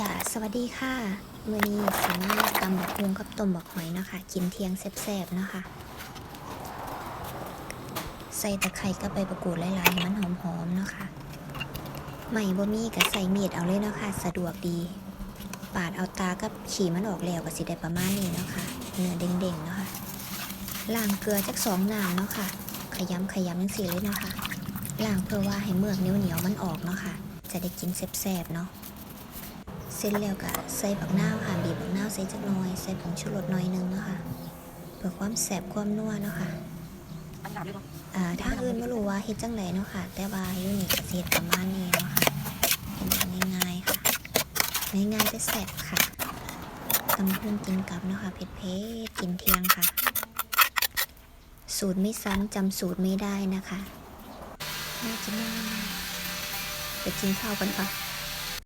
กะสวัสดีค่ะมือนี้สิมารถตำบักฮุงกับต้มบักหอยเนาะคะ กินเที่ยงแซ่บๆเนาะคะ ใส่ตะไคร้กับใบประกูดหลายๆมันหอมๆเนาะค่ะใหม่บ่มีก็ใส่มีดเอาเลยเนาะค่ะสะดวกดี ปาดเอาตากับขี่มันออกแล้วก็สิได้ประมาณนี้เนาะค่ะเนื้อเด้งๆเนาะค่ะล้างเกลือจักสองน้ำเนาะค่ะ ขยำขยำจังสีเลยเนาะค่ะล้างเพื่อว่าให้เมือกเหนียวๆมันออกเนาะค่ะ จะได้กินแซ่บๆเนาะ เสร็จแล้วก็ใส่ผักนาวค่ะบีบผักนาวใส่จักหน่อยใส่ผงชูรสหน่อยหนึงเนาะค่ะเพื่อความแสบความนัวเนาะค่ะอันดับเลยบ่อ่าถ้าอื่นไม่รู้ว่าเฮ็ดจังไดเนาะค่ะ แต่ว่าอยู่นี่ก็สิเฮ็ดประมาณนี้เนาะค่ะเป็นแบบง่ายๆค่ะง่ายๆแต่แซ่บค่ะตำพุงกินกับเนาะค่ะเผ็ดๆกินเที่ยงค่ะ สูตรไม่ซ้ำจำสูตรไม่ได้นะคะน่าจะน่าไปกินข้าวกันค่ะ